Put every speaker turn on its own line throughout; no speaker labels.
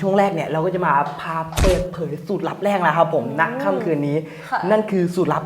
ช่วงแรกเนี่ยเราก็จะมาพาเปิดเผยสูตรลับแรกนะครับผมณค่ำคืนนี้
ค่ะ
นั่นคือสูตรลับ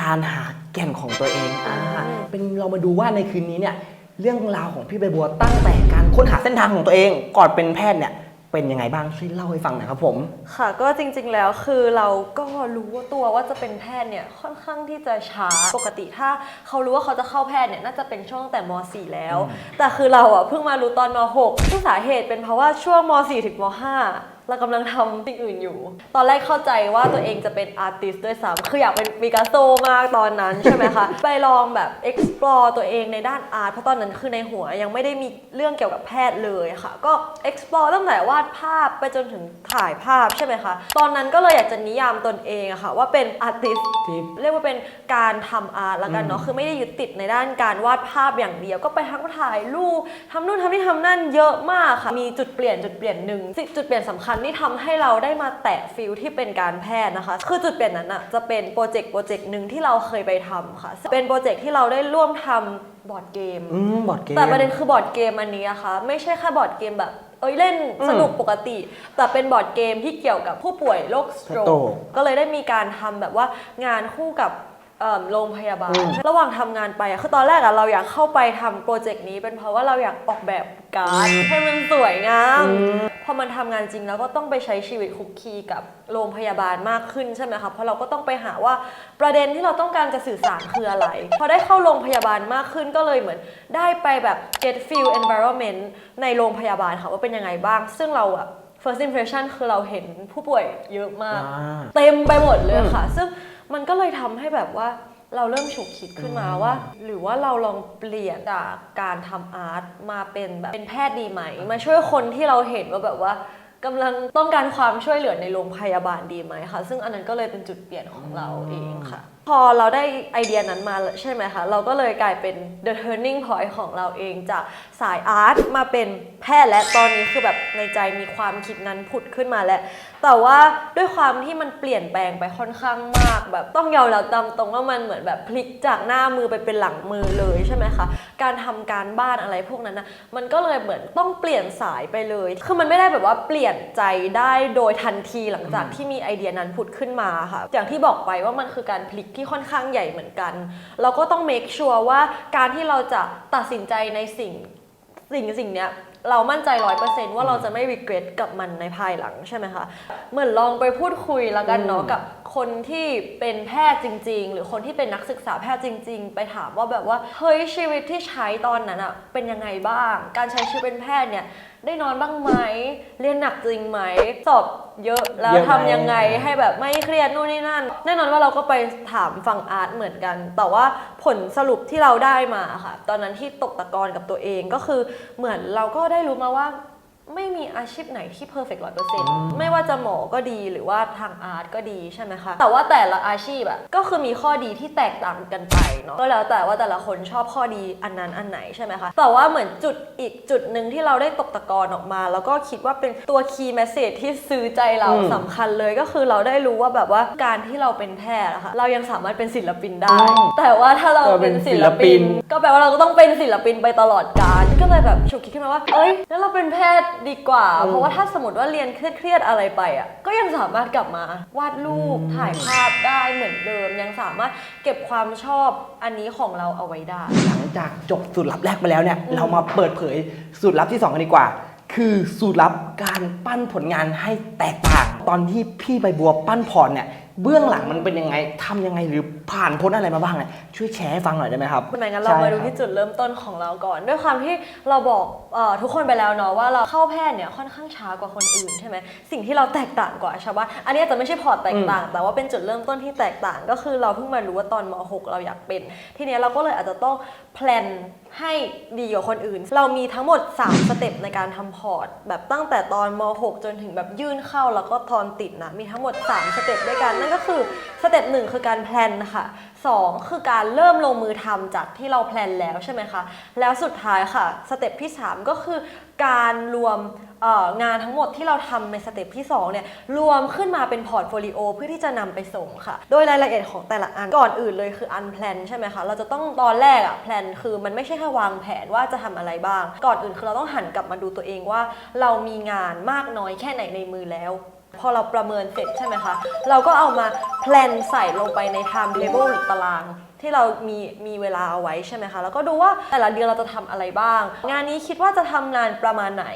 การหาแก่นของตัวเองอ่า
อืม
เป็นเรามาดูว่าในคืนนี้เนี่ยเรื่องราวของพี่ใบบัวตั้งแต่การค้นหาเส้นทางของตัวเอง ก่อนเป็นแพทย์เนี่ย เป็นยังไงบ้างช่วยเล่าให้ฟังหน่อยครับผม
ค่ะก็จริงๆแล้วคือเราก็รู้ว่าตัวว่าจะเป็นแพทย์เนี่ยค่อนข้างที่จะช้าปกติถ้าเขารู้ว่าเขาจะเข้าแพทย์เนี่ยน่าจะเป็นช่วงตั้งแต่ม .4 แล้ว แต่คือเราอะเพิ่งมารู้ตอนม .6 ที่สาเหตุเป็นเพราะว่าช่วงม .4 ถึงม .5 เรากำลังทำสิ่งอื่นอยู่ ตอนแรกเข้าใจว่าตัวเองจะเป็นอาร์ติสด้วยซ้ำคืออยากเป็น ปิกัสโซมากตอนนั้นใช่ไหมคะ ไปลองแบบ explore ตัวเองในด้านอาร์ตเพราะตอนนั้นคือในหัวยังไม่ได้มีเรื่องเกี่ยวกับแพทย์เลยค่ะ ก็ explore ตั้งแต่วาดภาพไปจนถึงถ่ายภาพใช่ไหมคะ ตอนนั้นก็เลยอยากจะนิยามตนเองอะค่ะว่าเป็นอาร์ติส
ที่
เรียกว่าเป็นการทำอาร์ตละกันเนาะคือไม่ได้ยึดติดในด้านการวาดภาพอย่างเดียว ก็ไปทั้งถ่ายรูปทำนู่นทำนี่ทำนั่นเยอะมากค่ะ มีจุดเปลี่ยนจุดเปลี่ยนหนึ่งสิ่งจุดเปลี่ยนสำคัญที่ทำให้เราได้มาแตะฟิลที่เป็นการแพทย์นะคะ คือจุดเปลี่ยนนั้นอะจะเป็นโปรเจกต์โปรเจกต์หนึ่งที่เราเคยไปทำค่ะ เป็นโปรเจกต์ที่เราได้ร่วมทำบอร์ดเกม
อืมบอร์ดเกม
แต่ประเด็นคือบอร์ดเกมอันนี้นะคะไม่ใช่แค่บอร์ดเกมแบบ เอ้ยเล่นสนุกปกติ แต่เป็นบอร์ดเกมที่เกี่ยวกับผู้ป่วยโรคสโตร
Stroke
ก็เลยได้มีการทำแบบว่างานคู่กับ เอิ่มโรงพยาบาล
อืม
ระหว่างทำงานไปอะคือตอนแรกอะเราอยากเข้าไปทำโปรเจกต์นี้ เป็นเพราะว่าเราอยากออกแบบการ์ดให้มันสวยงาม พอมันทำงานจริงแล้วก็ต้องไปใช้ชีวิตคุกคีกับโรงพยาบาลมากขึ้นใช่ไหมคะเพราะเราก็ต้องไปหาว่าประเด็นที่เราต้องการจะสื่อสารคืออะไร พอได้เข้าโรงพยาบาลมากขึ้นก็เลยเหมือน ได้ไปแบบ get feel environment ในโรงพยาบาลค่ะว่าเป็นยังไงบ้าง ซึ่งเราอะ first impression คือเราเห็นผู้ป่วยเยอะมาก
อ่า
เต็มไปหมดเลยค่ะ ซึ่ง มันก็เลยทำให้แบบว่าเราเริ่มฉุกคิดขึ้นมาว่า หรือว่าเราลองเปลี่ยนจากการทำอาร์ตมาเป็นแบบเป็นแพทย์ดีไหม มาช่วยคนที่เราเห็นว่าแบบว่า กำลังต้องการความช่วยเหลือในโรงพยาบาลดีไหมคะซึ่งอันนั้นก็เลยเป็นจุดเปลี่ยนของเราเองค่ะ พอเราได้ไอเดียนั้นมาแล้วใช่ไหมคะ เราก็เลยกลายเป็น the turning point ของเราเองจากสายอาร์ตมาเป็นแพทย์และตอนนี้คือแบบในใจมีความคิดนั้นผุดขึ้นมาแล้ว แต่ว่าด้วยความที่มันเปลี่ยนแปลงไปค่อนข้างมาก แบบต้องยอมรับตามตรงว่ามันเหมือนแบบพลิกจากหน้ามือไปเป็นหลังมือเลยใช่ไหมคะ การทำการบ้านอะไรพวกนั้นนะมันก็เลยเหมือนต้องเปลี่ยนสายไปเลย คือมันไม่ได้แบบว่าเปลี่ยนใจได้โดยทันทีหลังจากที่มีไอเดียนั้นผุดขึ้นมาค่ะ อย่างที่บอกไปว่ามันคือการพลิกที่ค่อนข้างใหญ่เหมือนกัน เราก็ต้อง make sure ว่าการที่เราจะตัดสินใจในสิ่ง สิ่งสิ่งเนี้ยเรามั่นใจร้อยเปอร์เซนต์ว่าเราจะไม่ regret กับมันในภายหลังใช่ไหมคะเหมือนลองไปพูดคุยแล้วกันเนาะ
อืม
กับคนที่เป็นแพทย์จริง ๆ หรือคนที่เป็นนักศึกษาแพทย์จริง ๆ ไปถามว่าแบบว่าเฮ้ยชีวิตที่ใช้ตอนนั้นอะเป็นยังไงบ้าง การใช้ชีวิตเป็นแพทย์เนี่ยได้นอนบ้างไหมเรียนหนักจริงไหมสอบ เยอะแล้ว
เยอะไหม
ทำยังไงให้แบบไม่เครียดนู่นนี่นั่น แน่นอนว่าเราก็ไปถามฝั่งอาร์ตเหมือนกัน แต่ว่าผลสรุปที่เราได้มาค่ะ ตอนนั้นที่ตกตะกอนกับตัวเองก็คือเหมือนเราก็ได้รู้มาว่า ไม่มีอาชีพไหนที่เพอร์เฟกต์ร้อยเปอร์เซ็นต์ไม่ว่าจะหมอก็ดีหรือว่าทางอาร์ตก็ดีใช่ไหมคะ แต่ว่าแต่ละอาชีพอะก็คือมีข้อดีที่แตกต่างกันไปเนาะก็แล้วแต่ว่าแต่ละคนชอบข้อดีอันนั้นอันไหนใช่ไหมคะ แต่ว่าเหมือนจุดอีกจุดหนึ่งที่เราได้ตกตะกอนออกมา แล้วก็คิดว่าเป็นตัวคีย์แมสเซจที่ซื้อใจเรา
อืม
สำคัญเลยก็คือเราได้รู้ว่าแบบว่าการที่เราเป็นแพทย์อะค่ะเรายังสามารถเป็นศิลปินได้ แต่ว่าถ้าเราเป็นศิลปิน ก็แปลว่าเราก็ต้องเป็นศิลปินไปตลอดกาลก็เลยแบบฉุกคิดขึ้นมาว่าเอ้ยแล้วเราเป็นแพทย์ดีกว่า
อืม
เพราะว่าถ้าสมมติว่าเรียนเครียดๆอะไรไปอะก็ยังสามารถกลับมาวาดรูป
อืม
ถ่ายภาพได้เหมือนเดิม ยังสามารถเก็บความชอบอันนี้ของเราเอาไว้ได้
หลังจากจบสูตรลับแรกไปแล้วเนี่ย
อืม
เรามาเปิดเผยสูตรลับที่ 2 กันดีกว่า คือสูตรลับการปั้นผลงานให้แตกต่าง ตอนที่พี่ใบบัวปั้นพรเนี่ย เบื้องหลังมันเป็นยังไงทำยังไงหรือผ่านพ้นอะไรมาบ้างเนี่ยช่วยแชร์ให้ฟังหน่อยได้ไหมครับ
ไม่งั้นเรามาดูที่จุดเริ่มต้นของเราก่อน ด้วยความที่เราบอกเออทุกคนไปแล้วเนาะว่าเราเข้าแพทย์เนี่ยค่อนข้างช้ากว่าคนอื่นใช่ไหมสิ่งที่เราแตกต่างกว่าชาวบ้านอันนี้อาจจะไม่ใช่พอร์ตแตกต่าง แต่ว่าเป็นจุดเริ่มต้นที่แตกต่าง ก็คือเราเพิ่งมารู้ว่าตอนม .6 เราอยากเป็น ทีเนี้ยเราก็เลยอาจจะต้องแพลนให้ดีกว่าคนอื่น เรามีทั้งหมด 3 สเต็ปในการทำพอร์ต แบบตั้งแต่ตอนม .6 จนถึงแบบยื่นเข้าแล้วก็ทอนติดนะมีทั้งหมด 3 สเต็ปด้วยกันนั่นก็คือสเต็ปหนึ่งคือการแพลนค่ะสองคือการเริ่มลงมือทำจากที่เราแพลนแล้วใช่ไหมคะ แล้วสุดท้ายค่ะสเต็ปที่ 3 ก็คือการรวมงานทั้งหมดที่เราทำในสเต็ปที่2เนี่ยรวมขึ้นมาเป็นพอร์ตโฟลิโอเพื่อที่จะนำไปส่งค่ะ โดยรายละเอียดของแต่ละอันก่อนอื่นเลยคืออันแพลนใช่ไหมคะเราจะต้องตอนแรกอะแพลนคือมันไม่ใช่แค่วางแผนว่าจะทำอะไรบ้าง ก่อนอื่นคือเราต้องหันกลับมาดูตัวเองว่า เรามีงานมากน้อยแค่ไหนในมือแล้ว พอเราประเมินเสร็จใช่ไหมคะ เราก็เอามาแพลนใส่ลงไปใน time table หรือตาราง ที่เรามีมีเวลาเอาไว้ใช่ไหมคะ แล้วก็ดูว่าแต่ละเดือนเราจะทำอะไรบ้าง งานนี้คิดว่าจะทำงานประมาณไหน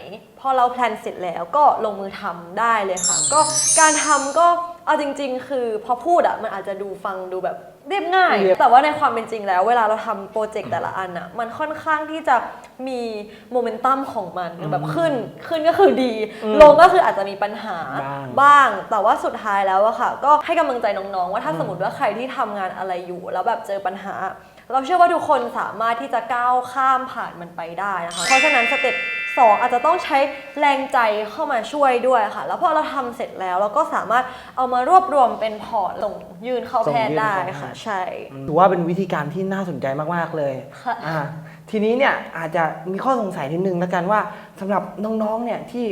พอเราแพลนเสร็จแล้วก็ลงมือทำได้เลยค่ะ ก็การทำก็เอาจริง ๆ คือพอพูดอะมันอาจจะดูฟังดูแบบ เรียบง่าย
เรียบ
แต่ว่าในความเป็นจริงแล้ว เวลาเราทำโปรเจกต์แต่ละอันอะมันค่อนข้างที่จะมีโมเมนตัมของมันแบบขึ้นขึ้นก็คือดี ลงก็คืออาจจะมีปัญหา
บ้าง
บ้าง แต่ว่าสุดท้ายแล้วอะค่ะ ก็ให้กำลังใจน้องๆ ว่าถ้าสมมติว่าใครที่ทำงานอะไรอยู่ แล้วแบบเจอปัญหา เราเชื่อว่าทุกคนสามารถที่จะก้าวข้ามผ่านมันไปได้นะคะเพราะฉะนั้นสเต็ป สองอาจจะต้องใช้แรงใจเข้ามาช่วยด้วยค่ะ แล้วพอเราทำเสร็จแล้วเราก็สามารถเอามารวบรวมเป็นพอร์ตส่งยื่นเข้าแพทย์ได้ค่ะใช่
ถือว่าเป็นวิธีการที่น่าสนใจมาก ๆ เลย
ค่ะ
อ่าทีนี้เนี่ยอาจจะมีข้อสงสัยนิดนึงแล้วกันว่าสำหรับน้องๆเนี่ยที่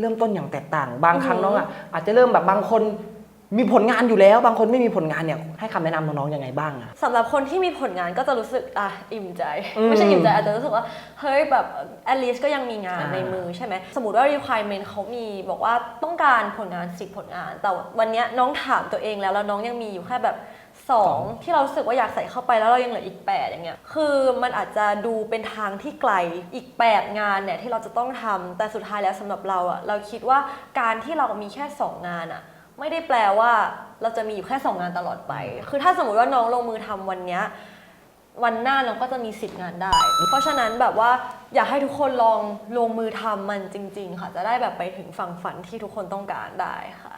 เริ่มต้นอย่างแตกต่าง บางครั้ง
อือฮึ
น้องอะอาจจะเริ่มแบบบางคน มีผลงานอยู่แล้ว บางคนไม่มีผลงานเนี่ยให้คำแนะนำน้องๆยังไงบ้างอะ
สำหรับคนที่มีผลงานก็จะรู้สึกอะอิ่มใจ
อืม
ไม่ใช่อิ่มใจอาจจะรู้สึกว่าเฮ้ยแบบ at least ก็ยังมีงาน
อ่า
ในมือใช่ไหมสมมติว่า requirement เขามีบอกว่าต้องการผลงานสิบผลงาน แต่วันเนี้ยน้องถามตัวเองแล้วแล้วน้องยังมีอยู่แค่แบบสองที่เรารู้สึกว่าอยากใส่เข้าไปแล้วเรายังเหลืออีก8อย่างเงี้ยคือมันอาจจะดูเป็นทางที่ไกลอีก8งานเนี่ยที่เราจะต้องทำแต่สุดท้ายแล้วสำหรับเราอะเราคิดว่าการที่เรามีแค่2งานอะ ไม่ได้แปลว่าเราจะมีอยู่แค่2งานตลอดไป คือถ้าสมมติว่าน้องลงมือทำวันเนี้ยวันหน้าเราก็จะมีสิทธิ์งานได้ เพราะฉะนั้นแบบว่าอยากให้ทุกคนลองลงมือทำมันจริง ๆ ค่ะ จะได้แบบไปถึงฝั่งฝันที่ทุกคนต้องการได้ค่ะ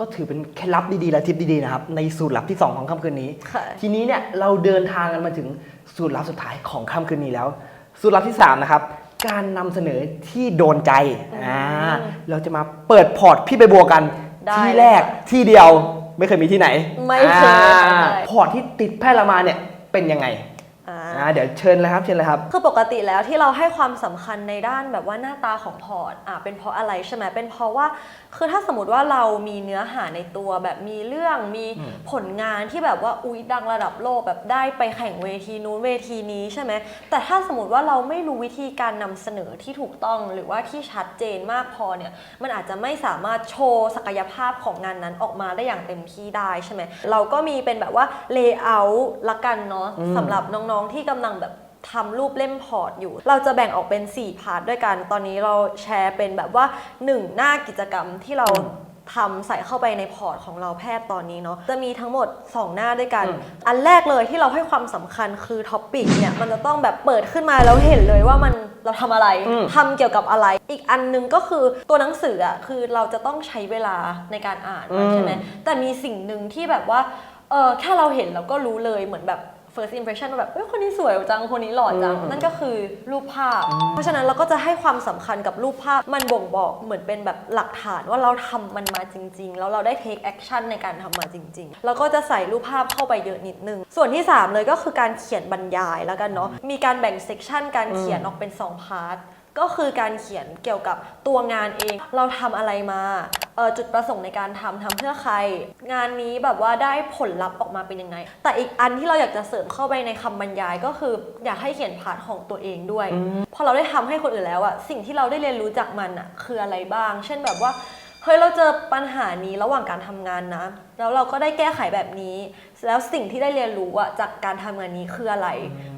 ก็ถือเป็นเคล็ดลับดีๆและทิปดีๆนะครับในสูตรลับที่ 2 ของค่ำคืนนี้
ค่ะ
ทีนี้เนี่ยเราเดินทางกันมาถึงสูตรลับสุดท้ายของค่ำคืนนี้แล้ว สูตรลับที่ 3 นะครับ การนำเสนอที่โดนใจอ่าเราจะมาเปิดพอร์ตพี่ใบบัวกัน
ได้
ที่แรกที่เดียวไม่เคยมีที่ไหน
ไม่เคย
อ่า
ใช่
พอร์ตที่ติดแพร่ละมาเนี่ยเป็นยังไง
อ่า
อ่าเดี๋ยวเชิญเลยครับเชิญเลยครับ
คือปกติแล้วที่เราให้ความสำคัญในด้านแบบว่าหน้าตาของพอร์ตอะเป็นเพราะอะไรใช่ไหมเป็นเพราะว่า คือถ้าสมมติว่าเรามีเนื้อหาในตัวแบบมีเรื่องมี
อืม
ผลงานที่แบบว่าอุ๊ยดังระดับโลกแบบได้ไปแข่งเวทีนู้นเวทีนี้ใช่ไหมแต่ถ้าสมมติว่าเราไม่รู้วิธีการนำเสนอที่ถูกต้องหรือว่าที่ชัดเจนมากพอเนี่ยมันอาจจะไม่สามารถโชว์ศักยภาพของงานนั้นออกมาได้อย่างเต็มที่ได้ใช่ไหมเราก็มีเป็นแบบว่า layout ละกันเนาะ
อืม
สำหรับน้องๆที่กำลังแบบทำรูปเล่มพอร์ตอยู่ เราจะแบ่งออกเป็น 4 พาร์ทด้วยกัน ตอนนี้เราแชร์เป็นแบบว่า 1 หน้ากิจกรรมที่เรา
อืม
ทำใส่เข้าไปในพอร์ตของเราแพทย์ตอนนี้เนาะจะมีทั้งหมด 2 หน้าด้วยกัน
อืม
อันแรกเลยที่เราให้ความสำคัญคือท็อปปิกเนี่ยมันจะต้องแบบเปิดขึ้นมาแล้วเห็นเลยว่ามันเราทำอะไร
อืม
ทำเกี่ยวกับอะไร อีกอันหนึงก็คือตัวหนังสืออะคือเราจะต้องใช้เวลาในการอ่านมันใช่ไหมแต่มีสิ่งหนึ่งที่แบบว่าเออแค่เราเห็นเราก็รู้เลยเหมือนแบบ first impression ว่าแบบเอ้ยคนนี้สวยจัง คนนี้หล่อจัง
อืม
นั่นก็คือรูปภาพ เพราะฉะนั้นเราก็จะให้ความสำคัญกับรูปภาพ มันบ่งบอกเหมือนเป็นแบบหลักฐานว่าเราทำมันมาจริง ๆ แล้วเราได้ take action ในการทำมาจริง ๆ แล้วก็จะใส่รูปภาพเข้าไปเยอะนิดนึง ส่วนที่ 3 เลยก็คือการเขียนบรรยายแล้วกันเนาะ มีการแบ่ง section การเขียนออกเป็น 2 พาร์ท ก็คือการเขียนเกี่ยวกับตัวงานเอง เราทำอะไรมาเอ่อจุดประสงค์ในการทำทำเพื่อใคร งานนี้แบบว่าได้ผลลัพธ์ออกมาเป็นยังไง แต่อีกอันที่เราอยากจะเสริมเข้าไปในคำบรรยายก็คือ อยากให้เขียนพาร์ทของตัวเองด้วย พอเราได้ทำให้คนอื่นแล้วอะสิ่งที่เราได้เรียนรู้จากมันอะคืออะไรบ้าง เช่นแบบว่า เฮ้ยเราเจอปัญหานี้ระหว่างการทำงานนะ แล้วเราก็ได้แก้ไขแบบนี้ แล้วสิ่งที่ได้เรียนรู้อะจากการทำงานนี้คืออะไร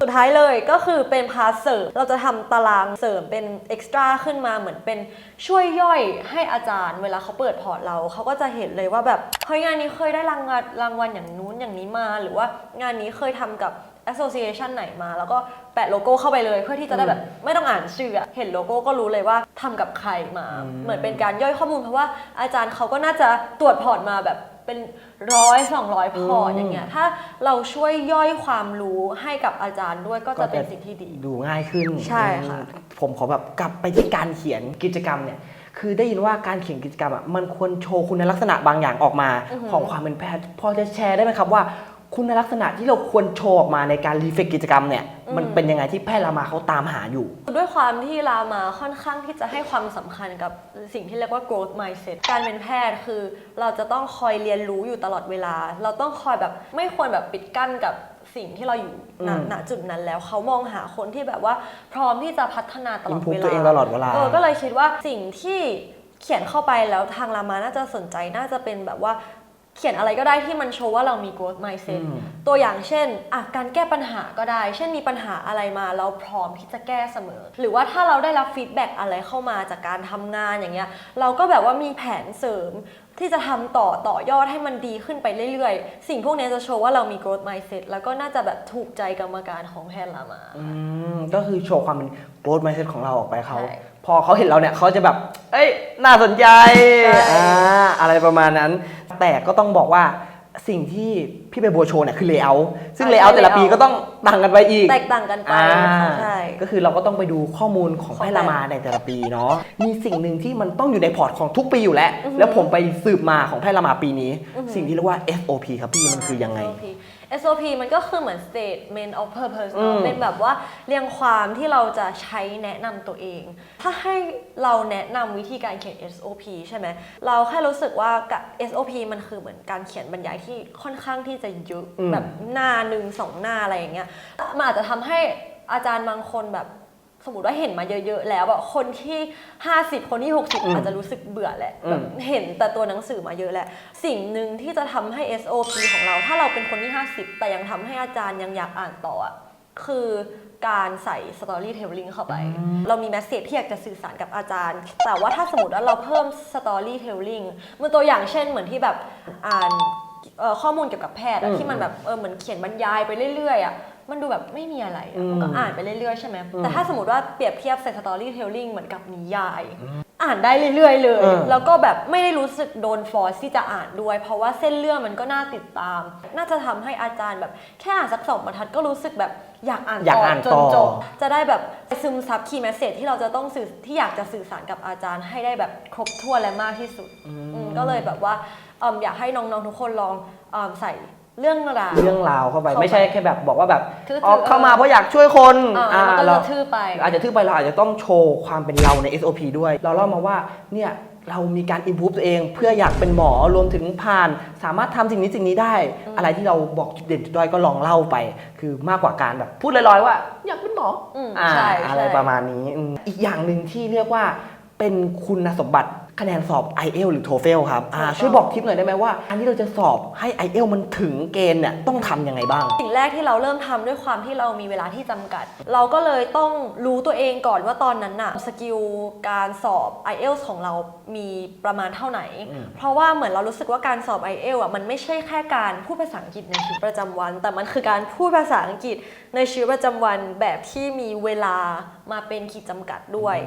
สุดท้ายเลยก็คือเป็นพาร์ทเสริมเราจะทำตารางเสริมเป็นเอ็กซ์ตร้าขึ้นมาเหมือนเป็นช่วยย่อยให้อาจารย์ เวลาเขาเปิดพอร์ตเราเขาก็จะเห็นเลยว่าแบบเฮ้ยงานนี้เคยได้รางวัลรางวัลอย่างนู้นอย่างนี้มา หรือว่างานนี้เคยทำกับ association ไหนมา แล้วก็แปะโลโก้เข้าไปเลยเพื่อที่จะได้แบบไม่ต้องอ่านชื่ออะเห็นโลโก้ก็รู้เลยว่าทำกับใครมา
อืม
เหมือนเป็นการย่อยข้อมูลเพราะว่าอาจารย์เขาก็น่าจะตรวจพอร์ตมาแบบเป็นร้อยสองร้อยพอร์ตอย่างเงี้ยถ้าเราช่วยย่อยความรู้ให้กับอาจารย์ด้วยก็จะเป็นสิ่งที่ดี
ดูง่ายขึ้น
ใช่ค่ะ
อืมผมขอแบบกลับไปที่การเขียนกิจกรรมเนี่ย คือได้ยินว่าการเขียนกิจกรรมอะมันควรโชว์คุณลักษณะบางอย่างออกมา
อือหือ
ของความเป็นแพทย์ พอจะแชร์ได้ไหมครับว่า คุณลักษณะที่เราควรโชว์ออกมาในการรีเฟกกิจกรรมเนี่ย
อืม
มันเป็นยังไงที่แพทย์รามาเขาตามหาอยู่
ด้วยความที่รามาค่อนข้างที่จะให้ความสำคัญกับสิ่งที่เรียกว่า growth mindset การเป็นแพทย์คือ เราจะต้องคอยเรียนรู้อยู่ตลอดเวลา เราต้องคอยแบบไม่ควรแบบปิดกั้นกับสิ่งที่เราอยู่ณ
อืม
ณจุดนั้นแล้วเขามองหาคนที่แบบว่าพร้อมที่จะพัฒนาตลอด
improve
เวลา
ตัวเองตลอดเวลา
เออก็เลยคิดว่าสิ่งที่เขียนเข้าไปแล้วทางรามาน่าจะสนใจน่าจะเป็นแบบว่า เขียนอะไรก็ได้ที่มันโชว์ว่าเรามี growth mindset
อืม
ตัวอย่างเช่นอะการแก้ปัญหาก็ได้ เช่นมีปัญหาอะไรมาเราพร้อมที่จะแก้เสมอ หรือว่าถ้าเราได้รับฟีดแบ็กอะไรเข้ามาจากการทำงานอย่างเงี้ย เราก็แบบว่ามีแผนเสริมที่จะทำต่อต่อยอดให้มันดีขึ้นไปเรื่อยๆ สิ่งพวกเนี้ยจะโชว์ว่าเรามี growth mindset แล้วก็น่าจะแบบถูกใจกรรมการของแพทย์รามา
อืมก็คือโชว์ความเป็น growth mindset ของเราออกไปเขา
ใช่
พอเขาเห็นเราเนี่ยเขาจะแบบ เอ้ย น่าสนใจ
ใช่
อ่า อะไรประมาณนั้น แต่ก็ต้องบอกว่าสิ่งที่พี่ไปบัวโชว์เนี่ยคือ layout ซึ่ง layout แต่ละปีก็ต้องต่างกันไปอีก
แตกต่างกันไป
อ่า
ค่ะใช่
ก็คือเราก็ต้องไปดูข้อมูลของ
ของ
แพทย์รามาในแต่ละปีเนาะมีสิ่งหนึ่งที่มันต้องอยู่ในพอร์ตของทุกปีอยู่แล้ว แล้วผมไปสืบมาของแพทย์รามาปีนี้ สิ่งที่เรียกว่า SOP ครับพี่มันคือยังไง
SOP SOP มันก็คือเหมือน statement of purpose
อื
เนอะ
ม
เป็นแบบว่าเรียงความที่เราจะใช้แนะนำตัวเอง ถ้าให้เราแนะนำวิธีการเขียน SOP ใช่ไหม เราแค่รู้สึกว่ากับ SOP มันคือเหมือนการเขียนบรรยายที่ค่อนข้างที่จะเยอะ
อืม
แบบหน้าหนึ่งสองหน้าอะไรอย่างเงี้ย มันอาจจะทำให้อาจารย์บางคนแบบ สมมติว่าเห็นมาเยอะ ๆ แล้วอะคนที่ 50 คนที่ 60
อืม
อาจจะรู้สึกเบื่อแหละ
อืม
แบบเห็นแต่ตัวหนังสือมาเยอะแหละ สิ่งหนึ่งที่จะทำให้ SOP ของเรา ถ้าเราเป็นคนที่ 50 แต่ยังทำให้อาจารย์ยังอยากอ่านต่ออะคือการใส่ storytelling เข้าไป เรามีแมสเซจที่อยากจะสื่อสารกับอาจารย์ แต่ว่าถ้าสมมติว่าเราเพิ่ม storytelling เหมือนตัวอย่างเช่นเหมือนที่แบบอ่านเอ่อข้อมูลเกี่ยวกับแพทย์อะ
อืม
ที่มันแบบเออเหมือนเขียนบรรยายไปเรื่อยๆอะ มันดูแบบไม่มีอะไรอะมันก็
อืม
อ่านไปเรื่อยๆใช่ไหม
อืม
แต่ถ้าสมมติว่าเปรียบเทียบใส่ storytelling เหมือนกับนิยาย อ่านได้เรื่อยๆเลย
เออ
แล้วก็แบบไม่ได้รู้สึกโดนฟอร์สที่จะอ่านด้วย เพราะว่าเส้นเรื่องมันก็น่าติดตาม น่าจะทำให้อาจารย์แบบแค่อ่านสักสองบรรทัดก็รู้สึกแบบอยากอ่าน
อยาก
ต่อ
อ่าน
จ
ต่
น
อ
จบ จะได้แบบซึมซับคีย์แมสเซจที่เราจะต้องสื่อที่อยากจะสื่อสารกับอาจารย์ให้ได้แบบครบถ้วนและมากที่สุดอืมก็เลยแบบว่าเอิ่มอยากให้น้องๆทุกคนลองเอิ่มใส่ เรื่องราว
เรื่องราวเข้าไป
เข้าไป
ไม่ใช่แค่แบบบอกว่าแบบ
ทื่อๆ
อ๋อเข้ามาเพราะอยากช่วยคน
อ่ามันก็
เรา
จะทื่อไป
อาจจะทื่อไปเราอาจจะต้องโชว์ความเป็นเราใน SOP ด้วย เราเล่ามาว่าเนี่ยเรามีการ improve ตัวเอง เพื่ออยากเป็นหมอรวมถึงผ่าน สามารถทำสิ่งนี้สิ่งนี้ได้ อะไรที่เราบอกจุดเด่นจุดด้อยก็ลองเล่าไป คือมากกว่าการแบบพูดลอยๆว่าอยากเป็นหมออ
ม
อ่า
ใช่
อะไร
ใช่
ประมาณนี้อืมอีกอย่างหนึ่งที่เรียกว่าเป็นคุณสมบัติ คะแนนสอบ IELTS หรือ TOEFL ครับอ่า
ถูกต้อง
ช่วยบอกทิปหน่อยได้ไหมว่า อันที่เราจะสอบให้ IELTS มันถึงเกณฑ์เนี่ยต้องทำยังไงบ้าง
สิ่งแรกที่เราเริ่มทำด้วยความที่เรามีเวลาที่จำกัด เราก็เลยต้องรู้ตัวเองก่อนว่าตอนนั้นน่ะสกิลการสอบ IELTS ของเรามีประมาณเท่าไหน
อืม
เพราะว่าเหมือนเรารู้สึกว่าการสอบ IELTS อะมันไม่ใช่แค่การพูดภาษาอังกฤษในชีวิตประจำวัน แต่มันคือการพูดภาษาอังกฤษในชีวิตประจำวันแบบที่มีเวลามาเป็นขีดจำกัดด้วย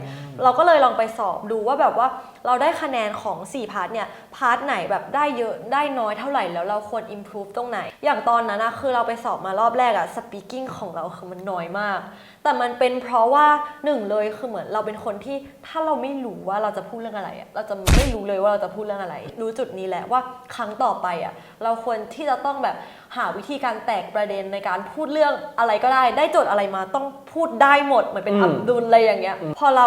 เราก็เลยลองไปสอบดูว่าแบบว่า เราได้คะแนนของ 4 พาร์ทเนี่ย พาร์ทไหนแบบได้เยอะได้น้อยเท่าไหร่แล้วเราควร improve ตรงไหน อย่างตอนนั้นนะคือเราไปสอบมารอบแรกอะ speaking ของเราคือมันน้อยมาก แต่มันเป็นเพราะว่าหนึ่งเลยคือเหมือนเราเป็นคนที่ถ้าเราไม่รู้ว่าเราจะพูดเรื่องอะไรอะเราจะไม่รู้เลยว่าเราจะพูดเรื่องอะไร รู้จุดนี้แหละว่าครั้งต่อไปอะเราควรที่จะต้องแบบหาวิธีการแตกประเด็นในการพูดเรื่องอะไรก็ได้ ได้โจทย์อะไรมาต้องพูดได้หมดเหมือนเป็น
อืม
อับดุลอะไรอย่างเงี้ยพอเรา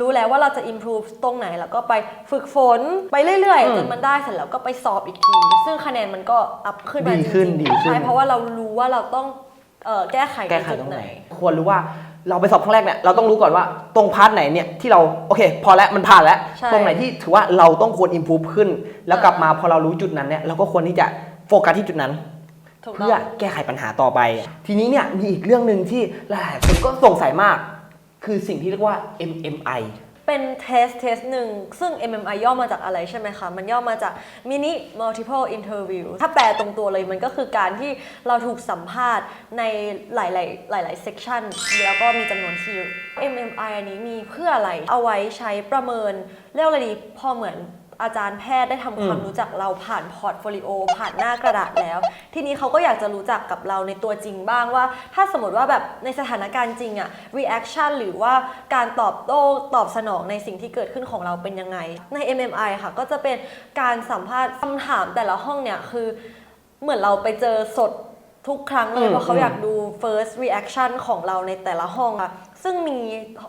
รู้แล้วว่าเราจะ improve ตรงไหนแล้วก็ไปฝึกฝนไปเรื่อย
อืม
ๆจนมันได้เสร็จแล้วก็ไปสอบอีกที ซึ่งคะแนนมันก็อัพขึ้นมา
ดี
จ
ขึ้
ริ
น
ง
ดี
ๆ
ขึ้น
ใช่เพราะว่าเรารู้ว่าเราต้อง เอ่อแก้ไข
แก้ไข
จุด
ตรง
ไห
ไห
น
นควรรู้ว่าเราไปสอบครั้งแรกเนี่ยเราต้องรู้ก่อนว่าตรงพาร์ทไหนเนี่ยที่เราโอเค พอแล้วมันผ่านแล้ว
ใช่
ตรงไหนที่ถือว่าเราต้องควร improve ขึ้น แล้ว
อ่าก
ลับมาพอเรารู้จุดนั้นเนี่ยเราก็ควรที่จะโฟกัสที่จุดนั้น
ถูกต้
เพื่
อ
องแก้ไขปัญหาต่อไป ทีนี้เนี่ยมีอีกเรื่องหนึ่งที่หลายๆคนก็สงสัยมาก คือสิ่งที่เรียกว่า MMI
เป็นเทสเทสหนึ่งซึ่ง MMI ย่อมาจากอะไรใช่ไหมคะ มันย่อมาจาก Mini Multiple Interview ถ้าแปลตรงตัวเลยมันก็คือการที่เราถูกสัมภาษณ์ในหลาย ๆ หลาย ๆ section แล้วก็มีจำนวนที่ MMI อันนี้มีเพื่ออะไร เอาไว้ใช้ประเมินเรียกอะไรดีพอเหมือน อาจารย์แพทย์ได้ทำความ
อืม
รู้จักเราผ่านพอร์ตโฟลิโอผ่านหน้ากระดาษแล้ว ทีนี้เขาก็อยากจะรู้จักกับเราในตัวจริงบ้างว่า ถ้าสมมติว่าแบบในสถานการณ์จริงอะ reaction หรือว่าการตอบโต้ตอบสนองในสิ่งที่เกิดขึ้นของเราเป็นยังไง ใน MMI ค่ะ ก็จะเป็นการสัมภาษณ์คำถามแต่ละห้องเนี่ยคือเหมือนเราไปเจอสด ทุกครั้งเลย
อืม
เพราะเขา
อืม
อยากดู first reaction ของเราในแต่ละห้องอะซึ่งมี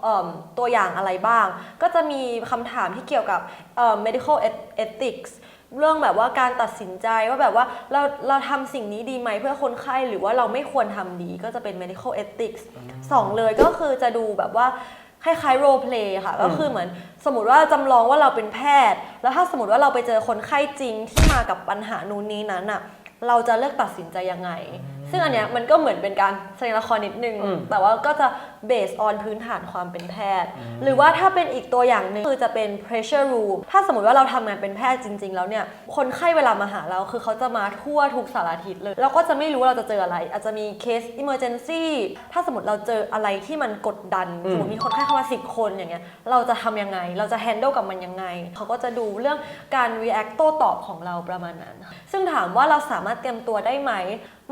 เอิ่มตัวอย่างอะไรบ้าง ก็จะมีคำถามที่เกี่ยวกับเอิ่ม medical eth- ethics เรื่องแบบว่าการตัดสินใจว่าแบบว่าเราเราทำสิ่งนี้ดีไหมเพื่อคนไข้หรือว่าเราไม่ควรทำดีก็จะเป็น medical ethics สองเลยก็คือจะดูแบบว่าคล้ายๆ role play ค่ะ ก็คือเหมือนสมมติว่าจำลองว่าเราเป็นแพทย์ แล้วถ้าสมมติว่าเราไปเจอคนไข้จริงที่มากับปัญหานู้นนี้นั้นอะ เราจะเลือกตัดสินใจยังไง ซึ่งอันเนี้ยมันก็เหมือนเป็นการแสดงละครนิดนึง
อืม
แต่ว่าก็จะ based on พื้นฐานความเป็นแพทย์ หรือว่าถ้าเป็นอีกตัวอย่างหนึ่งคือจะเป็น pressure room ถ้าสมมติว่าเราทำงานเป็นแพทย์จริง ๆ แล้วเนี่ย คนไข้เวลามาหาเราคือเขาจะมาทั่วทุกสารทิศเลย เราก็จะไม่รู้ว่าเราจะเจออะไร อาจจะมีเคส emergency ถ้าสมมติเราเจออะไรที่มันกดดัน
อืม
สมมติมีคนไข้เข้ามาสิบคนอย่างเงี้ยเราจะทำยังไง เราจะ handle กับมันยังไงเขาก็จะดูเรื่องการ react โต้ตอบของเราประมาณนั้นค่ะซึ่งถามว่าเราสามารถเตรียมตัวได้ไหม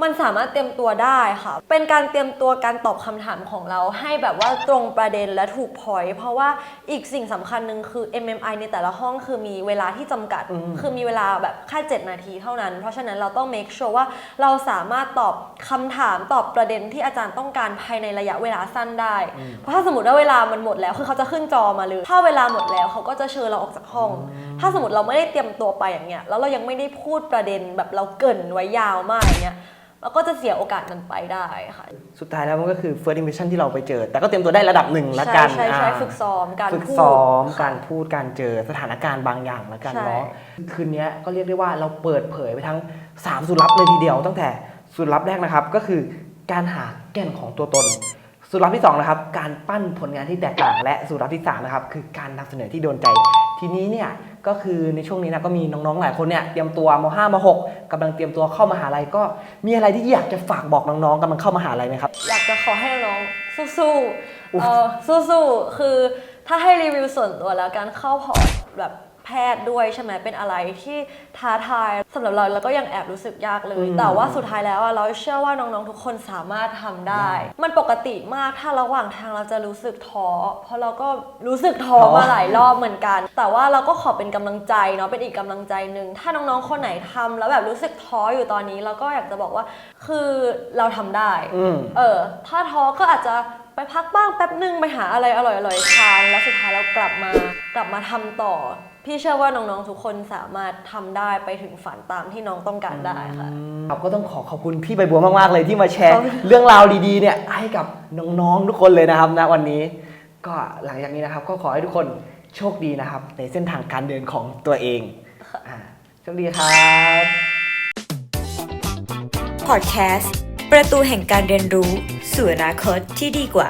มันสามารถเตรียมตัวได้ค่ะ เป็นการเตรียมตัวการตอบคำถามของเราให้แบบว่าตรงประเด็นและถูกพอยเพราะว่าอีกสิ่งสำคัญหนึ่งคือ MMI ในแต่ละห้องคือมีเวลาที่จำกัด
อืม
คือมีเวลาแบบแค่7นาทีเท่านั้น เพราะฉะนั้นเราต้อง make sure ว่าเราสามารถตอบคำถามตอบประเด็นที่อาจารย์ต้องการภายในระยะเวลาสั้นได้ เพราะถ้าสมมติว่าเวลามันหมดแล้ว คือเขาจะขึ้นจอมาเลย ถ้าเวลาหมดแล้วเขาก็จะเชิญเราออกจากห้อง ถ้าสมมติเราไม่ได้เตรียมตัวไปอย่างเงี้ย แล้วเรายังไม่ได้พูดประเด็นแบบเราเกรินไว้ยาวมากอย่างเงี้ย เราก็จะเสียโอกาสนั้นไปได้ค่ะ
สุดท้ายแล้วมันก็คือ first impression ที่เราไปเจอ แต่ก็เตรียมตัวได้ระดับหนึ่งละกัน
ใช่ใช่ใช่
อ่า
ฝึกซ้อมการ
ฝึก
พูด
ซ้อม
ค่ะ
การพูดการเจอสถานการณ์บางอย่างแล้วกัน
ใช่
เนาะคืนนี้ก็เรียกได้ว่าเราเปิดเผยไปทั้ง 3 สูตรลับเลยทีเดียว ตั้งแต่สูตรลับแรกนะครับ ก็คือการหาแก่นของตัวตน สูตรลับที่2นะครับการปั้นผลงานที่แตกต่างและสูตรลับที่3นะครับคือการนำเสนอที่โดนใจ ทีนี้เนี่ย ก็คือในช่วงนี้นะก็มีน้องๆหลายคนเนี่ยเตรียมตัวม5ม6กำลังเตรียมตัวเข้ามหาลัยก็มีอะไรที่อยากจะฝากบอกน้องๆกำลังเข้ามหาลัยไหมครับ
อยากจะขอให้น้องสู้ๆเออสู้ๆคือถ้าให้รีวิวส่วนตัวแล้วการเข้าพอร์ตแบบ แพทย์ด้วยใช่ไหมเป็นอะไรที่ท้าทายสำหรับเราแล้วก็ยังแอบรู้สึกยากเลย
อืม
แต่ว่าสุดท้ายแล้วอะเราเชื่อว่าน้องๆทุกคนสามารถทำได้ มันปกติมากถ้าระหว่างทางเราจะรู้สึกท้อเพราะเราก็รู้สึกท้อ
ท้อ
มาหลายรอบเหมือนกัน แต่ว่าเราก็ขอเป็นกำลังใจเนาะเป็นอีกกำลังใจหนึ่งถ้าน้องๆคนไหนทำแล้วแบบรู้สึกท้ออยู่ตอนนี้เราก็อยากจะบอกว่าคือเราทำได้
อืม
เออถ้าท้อก็อาจจะไปพักบ้างแป๊บนึงไปหาอะไรอร่อยๆทานแล้วสุดท้ายเรากลับมากลับมาทำต่อ พี่เชื่อว่าน้องๆทุกคนสามารถทำได้ไปถึงฝันตามที่น้องต้องการได้ค่ะ
ครับก็ต้องขอขอบคุณพี่ใบบัวมากๆเลยที่มาแชร์
ขอบคุณ
เรื่องราวดีๆเนี่ยให้กับน้องๆทุกคนเลยนะครับณวันนี้ ก็หลังจากนี้นะครับ ก็ขอให้ทุกคนโชคดีนะครับ ในเส้นทางการเดินของตัวเองอ่าโชคดีครับ
พอดแคสต์ ประตูแห่งการเรียนรู้ สู่อนาคตที่ดีกว่า